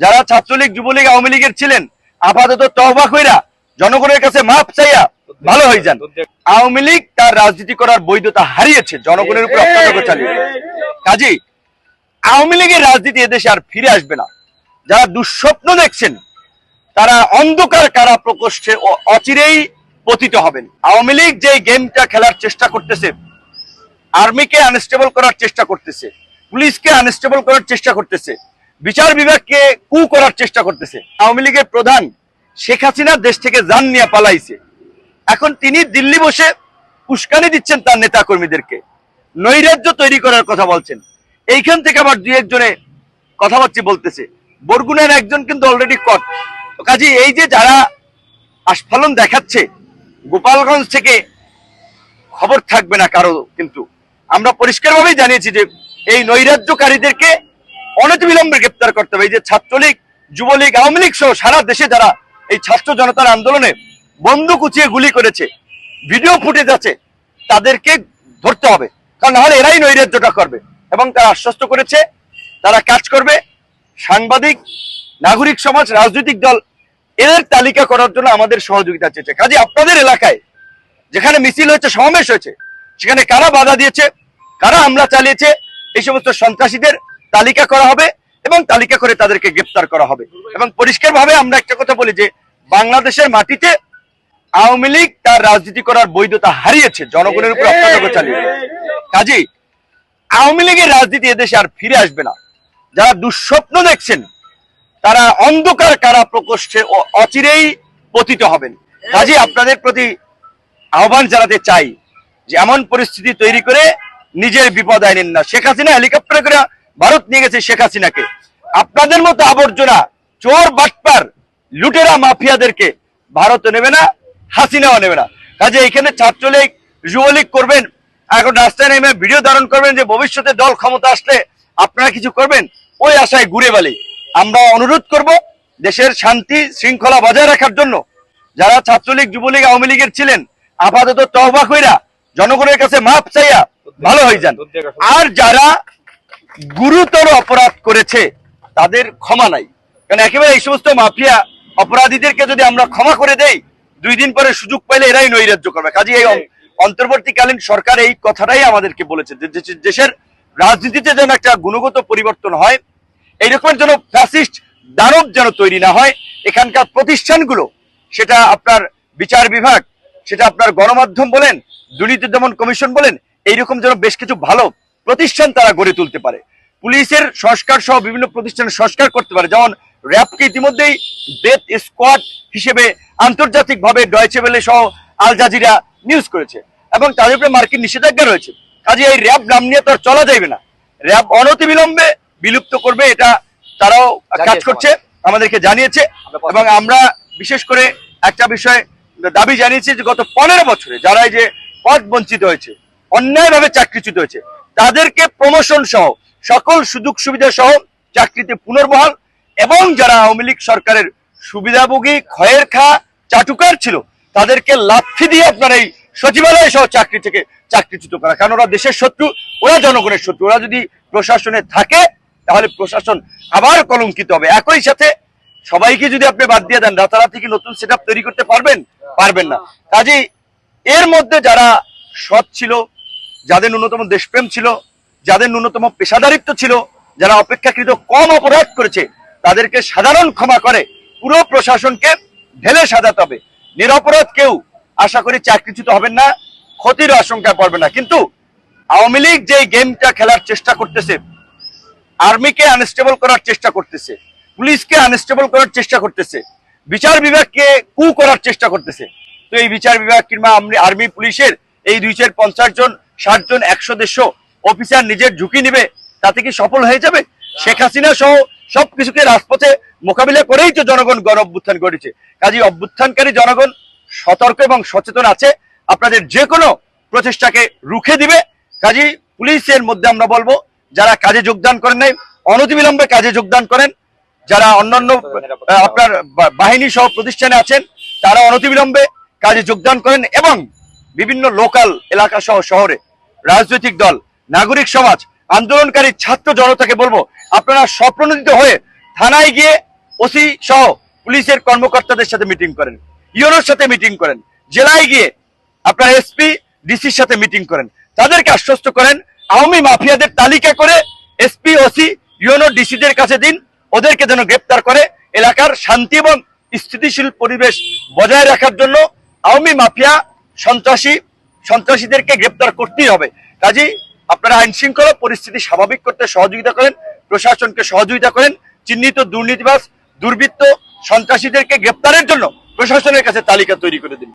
যারা ছাত্রলীগ, যুবলীগ, আওয়ামী লীগের ছিলেন, আপাতত তহবা কইরা জনগণের কাছে মাপ চাইয়া ভালো হয়ে যান। আওয়ামী লীগ তার রাজনীতি করার বৈধতা হারিয়েছে, জনগণের উপর অত্যাচার চালিয়ে। কাজী আওয়ামী লীগের রাজনীতি এদেশে আর ফিরে আসবে না। যারা দুঃস্বপ্ন দেখছেন, তারা অন্ধকার কারা প্রকোষ্ঠে অচিরেই পতিত হবেন। আওয়ামী লীগ যে গেমটা খেলার চেষ্টা করতেছে, আর্মিকে আনস্টেবল করার চেষ্টা করতেছে, পুলিশকে আনস্টেবল করার চেষ্টা করতেছে বিচার বিভাগকে কু করার চেষ্টা করতেছে। আওয়ামী লীগের প্রধান শেখ হাসিনা দেশ থেকে যান নিয়ে পালাইছে। এখন তিনি দিল্লি বসে উস্কানি দিচ্ছেন তার নেতা কর্মীদেরকে নৈরাজ্য তৈরি করার কথা বলছেন। এইখান থেকে আবার দুই একজনে কথাবার্তা বলতেছে। বরগুনের একজন কিন্তু অলরেডি কট কাজে, এই যে যারা আস্ফালন দেখাচ্ছে, গোপালগঞ্জ থেকে খবর থাকবে না কারও কিন্তু। আমরা পরিষ্কারভাবেই জানিয়েছি যে এই নৈরাজ্যকারীদেরকে অনতিবিলম্বে গ্রেপ্তার করতে হবে। এই যে ছাত্রলীগ, যুবলীগ, আওয়ামী লীগ সহ সারা দেশে যারা এই ছাত্র জনতার আন্দোলনে বন্দুক উঁচিয়ে গুলি করেছে ভিডিও ফুটেজ আছে, তাদেরকে ধরতে হবে। কারণ নাহলে এরাই নৈরাজ্যটা করবে। এবং তারা আশ্বস্ত করেছে, তারা কাজ করবে। সাংবাদিক, নাগরিক সমাজ, রাজনৈতিক দল, এদের তালিকা করার জন্য আমাদের সহযোগিতা চেয়েছে। কাজে আপনাদের এলাকায় যেখানে মিছিল হয়েছে, সমাবেশ হয়েছে, সেখানে কারা বাধা দিয়েছে, কারা হামলা চালিয়েছে, এই সমস্ত সন্ত্রাসীদের তালিকা করা হবে এবং তালিকা করে তাদেরকে গ্রেপ্তার করা হবে। এবং পরিষ্কারভাবে আমরা একটা কথা বলি যে, বাংলাদেশের মাটিতে আওয়ামী লীগ তার রাজনীতি করার বৈধতা হারিয়েছে, জনগণের উপর অত্যাচার চালিয়ে। কাজেই আওয়ামী লীগের রাজনীতি এদেশে আর ফিরে আসবে না। যারা দুঃস্বপ্ন দেখছেন, তারা অন্ধকার কারা প্রকোষ্ঠে অচিরেই পতিত হবেন। কাজে, আপনাদের প্রতি আহ্বান জানাতে চাই যে, এমন পরিস্থিতি তৈরি করে নিজের বিপদ আইনেন না। শেখ হাসিনা হেলিকপ্টারে করে ভারত নিয়ে গেছে শেখ হাসিনাকে। আপনাদের মতো আবর্জনা, চোর, বাটপার, লুটেরা, মাফিয়াদেরকে ভারত নেবে না, হাসিনাও নেবে না। কাজে এখানে ছাত্রলীগ, যুবলীগ করবেন, এখন রাস্তায় নেমে ভিডিও ধারণ করবেন যে ভবিষ্যতে দল ক্ষমতা আসলে আপনারা কিছু করবেন, ওই আশায় ঘুরে বালি। আমরা অনুরোধ করব দেশের শান্তি শৃঙ্খলা বজায় রাখার জন্য। যারা ছাত্রলীগ, যুবলীগ, আওয়ামী লীগের ছিলেন, আপাতত তহবা কইরা জনগণের কাছে মাপ চাইয়া ভালো হয়ে যান। আর যারা গুরুতর অপরাধ করেছে তাদের ক্ষমা নাই। কারণ একেবারে এই সমস্ত মাফিয়া অপরাধীদেরকে যদি আমরা ক্ষমা করে দেই দুই দিন পরে সুযোগ পাইলে এরাই নৈরাজ্য করবে। কাজে এই অন্তর্বর্তীকালীন সরকার এই কথাটাই আমাদেরকে বলেছে যে দেশের রাজনীতিতে যেন একটা গুণগত পরিবর্তন হয় এইরকম যেন ফ্যাসিস্ট দানব যেন তৈরি না হয় এখানকার প্রতিষ্ঠানগুলো সেটা আপনার বিচার বিভাগ সেটা আপনার গণমাধ্যম বলেন দুর্নীতি দমন কমিশন বলেন এইরকম যেন বেশ কিছু ভালো প্রতিষ্ঠান তারা গড়ে তুলতে পারে। পুলিশের সংস্কার সহ বিভিন্ন প্রতিষ্ঠানের সংস্কার করতে পারে। যেমন র্যাবকে ইতিমধ্যেই ডেথ স্কোয়াড হিসেবে আন্তর্জাতিকভাবে ডয়চে বেলে সহ আল জাজিরা নিউজ করেছে এবং তাদের উপরে মার্কিন নিষেধাজ্ঞা রয়েছে। কাজে এই র্যাব নাম নিয়ে তো চলা যাবে না। র্যাব অনতিবিলম্বে বিলুপ্ত করবে এটা তারাও কাজ করছে আমাদেরকে জানিয়েছে এবং আমরা বিশেষ করে একটা বিষয় দাবি জানিয়েছি যে গত পনেরো বছরে যারা এই যে পদ বঞ্চিত হয়েছে অন্যায়ভাবে চাকরিচ্যুত হয়েছে তাদেরকে প্রমোশন সহ, সকল সুযোগ সুবিধা সহ চাকরিতে পুনর্বহাল এবং যারা আওয়ামী লীগ সরকারের সুবিধাভোগী, ক্ষয়ের খা, চাটুকার ছিল, তাদেরকে লাথি দিয়ে আপনার এই সচিবালয় সহ চাকরি থেকে চাকরিচ্যুত করা। কারণ ওরা দেশের শত্রু, ওরা জনগণের শত্রু। ওরা যদি প্রশাসনে থাকে, তাহলে প্রশাসন আবার কলঙ্কিত হবে। একই সাথে সবাইকে যদি আপনি বাদ দিয়ে দেন, রাতারাতি কি নতুন সেট তৈরি করতে পারবেন? পারবেন না। কাজেই এর মধ্যে যারা সৎ ছিল যাদের ন্যূনতম দেশপ্রেম ছিল, যাদের ন্যূনতম পেশাদারিত্ব ছিল, যারা অপেক্ষাকৃত কম অপরাধ করেছে, তাদেরকে সাধারণ ক্ষমা করে পুরো প্রশাসনকে ঢেলে সাজাতে হবে। নিরপরাধ কেউ আশা করি চাকরিচ্যুত হবেন না ক্ষতির আশঙ্কা পড়বে না। কিন্তু আওয়ামী লীগ যে গেমটা খেলার চেষ্টা করতেছে, আর্মিকে আনস্টেবল করার চেষ্টা করতেছে, পুলিশকে আনস্টেবল করার চেষ্টা করতেছে, বিচার বিভাগকে কু করার চেষ্টা করতেছে, তো এই বিচার বিভাগ কিংবা আর্মি পুলিশের এই দুই চার পঞ্চাশ জন ষাট জন, একশো, দেড়শো অফিসার নিজের ঝুঁকি নিবে, তাতে কি সফল হয়ে যাবে? শেখ হাসিনা সহ সবকিছুকে রাজপথে মোকাবিলা করেই তো জনগণ গণ অভ্যুত্থান করেছে কাজে অভ্যুত্থানকারী জনগণ সতর্ক এবং সচেতন আছে, আপনাদের যে কোনো প্রচেষ্টাকে রুখে দিবে। কাজী পুলিশের মধ্যে আমরা বলব, যারা কাজে যোগদান করেন নাই, অনতিবিলম্বে কাজে যোগদান করেন। যারা অন্যান্য আপনার বাহিনী সহ প্রতিষ্ঠানে আছেন, তারা অনতিবিলম্বে কাজে যোগদান করেন এবং বিভিন্ন লোকাল এলাকা সহ শহরে রাজনৈতিক দল, নাগরিক সমাজ, আন্দোলনকারী ছাত্র জনতাকে বলব, আপনারা স্বপ্রণোদিত হয়ে থানায় গিয়ে ওসি সহ পুলিশের কর্মকর্তাদের সাথে মিটিং করেন ইউনোর সাথে মিটিং করেন, জেলায় গিয়ে আপনার এসপি, ডিসির সাথে মিটিং করেন, তাদেরকে আশ্বস্ত করেন, আওয়ামী মাফিয়াদের তালিকা করে এসপি, ওসি ইউনো ডিসিদের কাছে দিন, ওদেরকে যেন গ্রেপ্তার করে এলাকার শান্তি এবং স্থিতিশীল পরিবেশ বজায় রাখার জন্য আওয়ামী মাফিয়া সন্ত্রাসী সন্ত্রাসীদেরকে গ্রেপ্তার করতেই হবে। কাজেই আপনারা আইন শৃঙ্খলা পরিস্থিতি স্বাভাবিক করতে সহযোগিতা করেন, প্রশাসনকে সহযোগিতা করেন, চিহ্নিত দুর্নীতিবাস দুর্বৃত্ত সন্ত্রাসীদেরকে গ্রেপ্তারের জন্য প্রশাসনের কাছে তালিকা তৈরি করে দিন।